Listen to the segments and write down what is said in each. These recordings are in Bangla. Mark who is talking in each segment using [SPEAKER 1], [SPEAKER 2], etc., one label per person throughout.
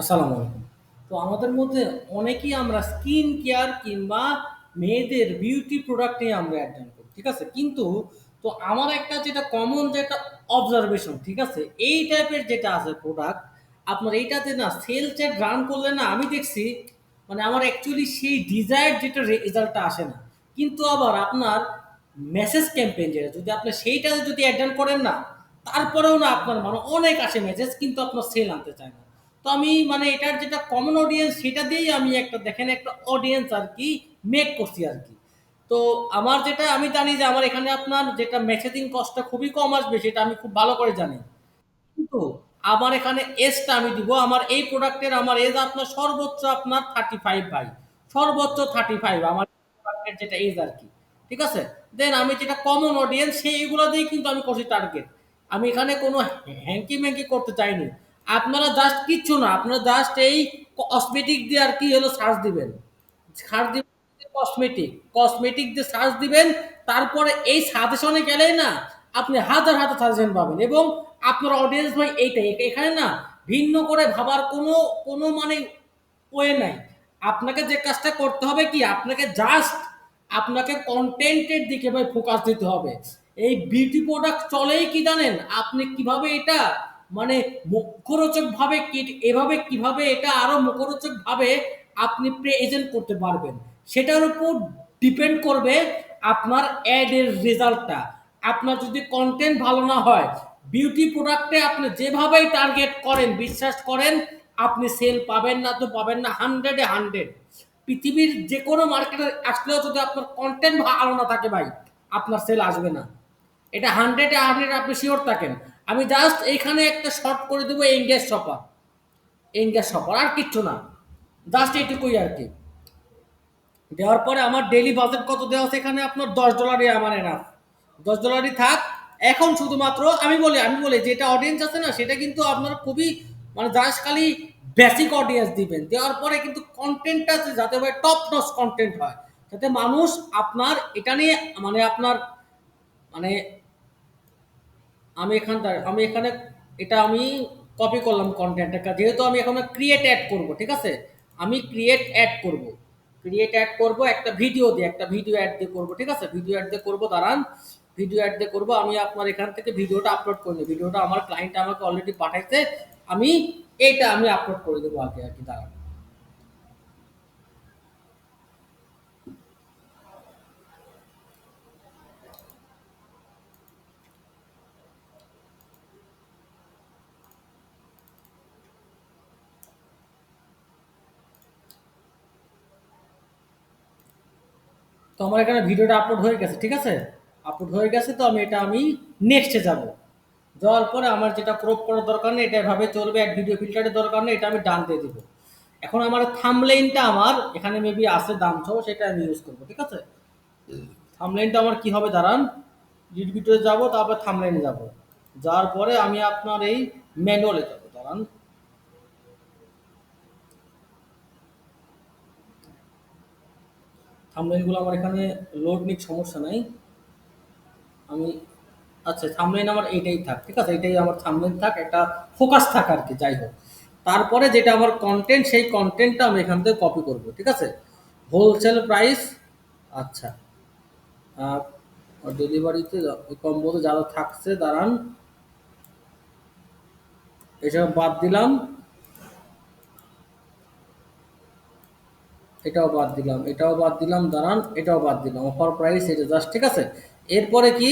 [SPEAKER 1] আসসালামু আলাইকুম। তো আমাদের মধ্যে অনেকেই আমরা স্কিন কেয়ার কিংবা মেয়েদের বিউটি প্রোডাক্ট নিয়ে আমরা অ্যাটেন্ড করি। ঠিক আছে? কিন্তু তো আমার একটা যেটা কমন যেটা অবজারভেশন, ঠিক আছে? এই টাইপের যেটা আছে প্রোডাক্ট, আপনার এইটাতে না সেল চ্যাট রান করলে না আমি দেখছি মানে আমার অ্যাকচুয়ালি সেই ডিজায়ার যেটা রেজাল্টটা আসে না। কিন্তু আবার আপনার মেসেজ ক্যাম্পেইন যেটা যদি আপনি সেইটাতে যদি অ্যাটেন্ড করেন না, তারপরেও না আপনার মানে অনেক আসে মেসেজ কিন্তু আপনার সেল আনতে চায় না। তো আমি মানে এটার যেটা কমন অডিয়েন্স সেটা দিয়েই আমি একটা দেখেন একটা অডিয়েন্স আর কি মেক করছি আর কি তো আমার যেটা আমি জানি যে আমার এখানে আপনার যেটা মেসেজিং কস্টটা খুবই কম আসবে সেটা আমি খুব ভালো করে জানি। কিন্তু আমার এখানে এজটা আমি দিব আমার এই প্রোডাক্টের আমার এজ আপনার সর্বোচ্চ আপনার 35 ভাই। সর্বোচ্চ 35 আমার প্রোডাক্টের যেটা এজ আর কি ঠিক আছে? দেন আমি যেটা কমন অডিয়েন্স সেইগুলো দিয়েই কিন্তু আমি করছি টার্গেট। আমি এখানে কোনো হ্যাঙ্কি-ম্যাঙ্কি করতে চাইনি। আপনারা জাস্ট কিচ্ছু না। আপনারা জাস্ট এই কসমেটিক দিয়ে আর কি হলো সার্চ দিবেন। সার্চ দিবেন কসমেটিক। কসমেটিক দিয়ে সার্চ দিবেন। তারপরে এই সাজেশনে গেলেই না আপনি হাজার, হাজার সাজেশন পাবেন এবং আপনার অডিয়েন্স ভাই এইটাই। এখানে না ভিন্ন করে ভাবার কোনো, কোনো মানে ওয়ে নাই। আপনাকে যে কাজটা করতে হবে কি আপনাকে জাস্ট আপনাকে কন্টেন্টের দিকে ভাই ফোকাস দিতে হবে। এই বিউটি প্রোডাক্ট চলেই কি জানেন? আপনি কীভাবে এটা মানে মুখরোচকভাবে কি এভাবে কীভাবে এটা আরও মুখরোচকভাবে আপনি প্রেজেন্ট করতে পারবেন। সেটার উপর ডিপেন্ড করবে আপনার এর রেজাল্টটা। আপনার যদি কন্টেন্ট ভালো না হয়, বিউটি প্রোডাক্টে আপনি যেভাবেই টার্গেট করেন, বিশ্বাস করেন আপনি সেল পাবেন না তো পাবেন না 100 এ 100 পৃথিবীর যেকোনো মার্কেটে আসলেও যদি আপনার কন্টেন্ট ভালো না থাকে ভাই, আপনার সেল আসবে না। এটা 100 এ 100 আপনি শিওর থাকেন। আমি জাস্ট এইখানে একটা শর্ট করে দেব এঙ্গেজ শপার। এঙ্গেজ শপার আর কিচ্ছু না। জাস্ট এইটুকুই আর কি দেওয়ার পরে আমার ডেইলি বাজেট কত দেওয়া আছে এখানে আপনার $10 আমার এনাফ। $10 থাক। এখন শুধুমাত্র আমি বলি আমি বলি, যেটা অডিয়েন্স আছে না, সেটা কিন্তু আপনার খুবই মানে জাস্ট খালি বেসিক অডিয়েন্স দিবেন। দেওয়ার পরে কিন্তু কনটেন্টটা যাতে ভাই টপ নচ কনটেন্ট হয়। যাতে মানুষ আপনার এটা নিয়ে মানে আপনার মানে আমি এখানটা আমি এখানে এটা আমি কপি করলাম কনটেন্টটা যেহেতু আমি এখন ক্রিয়েট অ্যাড করব, ঠিক আছে? আমি ক্রিয়েট অ্যাড করব। ক্রিয়েট অ্যাড করব একটা ভিডিও দিয়ে, একটা ভিডিও অ্যাড দিয়ে করব, ঠিক আছে? ভিডিও অ্যাড দিয়ে করব দাঁড়ান। ভিডিও অ্যাড দিয়ে করব। আমি আপনার এখান থেকে ভিডিওটা আপলোড করে নিই। ভিডিওটা আমার ক্লায়েন্ট আমাকে অলরেডি পাঠাইছে। আমি এইটা আমি আপলোড করে দেব আগে আর কি দাঁড়ান। তো আমার এখানে ভিডিওটা আপলোড হয়ে গেছে, ঠিক আছে? আপলোড হয়ে গেছে তো আমি এটা আমি নেক্সটে যাব। যাওয়ার পরে আমার যেটা ক্রপ করার দরকার নেই এটা এভাবে চলবে এক ভিডিও ফিল্টারের দরকার নেই এটা আমি ডান দিয়ে দিব। এখন আমার থাম্বনেইলটা আমার এখানে মেবি আছে দাম সহ সেটা আমি ইউজ করব ঠিক আছে? থাম্বনেইলটা আমার কি হবে দাঁড়ান। লিড ভিডিওতে যাব তারপর থাম্বনেইলে যাব। যাওয়ার পরে আমি আপনার এই ম্যানুয়ালে যাব দাঁড়ান। থাম্বনেইলগুলো আমার এখানে লোড নিক, সমস্যা নাই। আমি আচ্ছা থাম্বনেইল আমার এইটাই থাক। ঠিক আছে? এটাই আমার থাম্বনেইল থাক। একটা ফোকাস থাক আর কি, যাই হোক। তারপরে যেটা আমার কন্টেন্ট সেই কন্টেন্টটা আমি এখান থেকে কপি করব। ঠিক আছে? হোলসেল প্রাইস আচ্ছা। ডেলিভারিতে কম্বোতে যারা থাকছে, দাঁড়ান। এসব বাদ দিলাম। এটাও বাদ দিলাম। এটাও বাদ দিলাম, দাঁড়ান। এটাও বাদ দিলাম। অফার প্রাইস এটা জাস্ট ঠিক আছে? এরপরে কি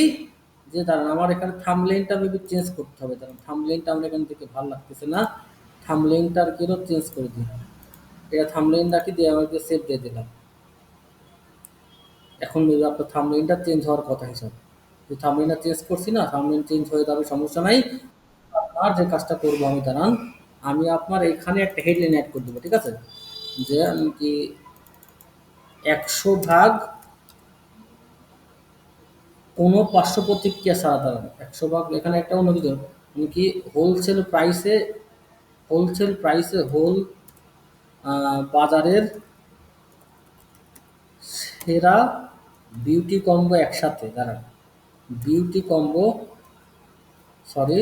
[SPEAKER 1] যে দাঁড়ান, আমার এখানে থাম্বনেইলটা মেবি চেঞ্জ করতে হবে। দাঁড়ান থাম্বনেইলটা আমার এখান থেকে ভালো লাগতেছে না। আর কি হলো চেঞ্জ করে দিই। এটা থাম্বনেইল রাখি দিয়ে আমাকে সেভ দিয়ে দিলাম। এখন মেবি আপনার থাম্বনেইলটা চেঞ্জ হওয়ার কথা হিসাব। যে থাম্বনেইলটা চেঞ্জ করছি না থাম্বনেইল চেঞ্জ হয়ে যাবে, সমস্যা নাই। আর যে কাজটা করব আমি, দাঁড়ান। আমি আপনার এখানে একটা হেডলাইন অ্যাড করে দেবো, ঠিক আছে? যে আমি কি 100 ভাগ কোনো পার্শ্ব প্রতিক্রিয়া ছাড়া দাঁড়ান। 100 ভাগ, এখানে একটা অন্য কিছু আমি কি হোলসেল প্রাইসে হোলসেল প্রাইসে হোল বাজারের সেরা বিউটি কম্বো একসাথে, দাঁড়ান। বিউটি কম্বো সরি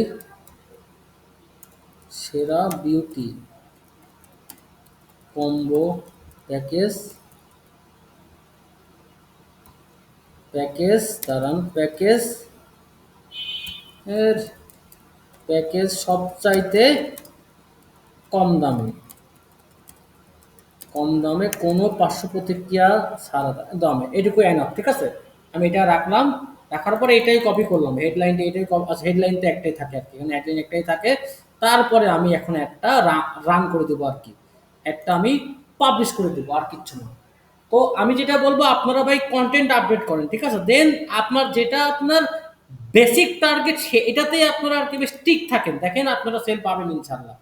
[SPEAKER 1] সেরা বিউটি কম্বো প্যাকেজ প্যাকেজ, দাঁড়ান, প্যাকেজ, এর প্যাকেজ সবচাইতে কম দামে। কম দামে কোনো পার্শ্ব প্রতিক্রিয়া ছাড়া দামে। এটুকু এনাফ ঠিক আছে? আমি এটা রাখলাম। রাখার পরে এটাই কপি করলাম। হেডলাইনটা এটাই আচ্ছা হেডলাইনটা একটাই থাকে আর কি। হেডলাইন একটাই থাকে। তারপরে আমি এখন একটা রান করে দেবো আর কি। একটা আমি পাবলিশ করে দেবো, আর কিচ্ছু না। তো আমি যেটা বলব, আপনারা ভাই কন্টেন্ট আপডেট করেন, ঠিক আছে? দেন আপনার যেটা আপনার বেসিক টার্গেট সে এটাতেই আপনারা আর কি বেশ ঠিক থাকেন। দেখেন আপনারা সেল পাবেন ইনশাল্লাহ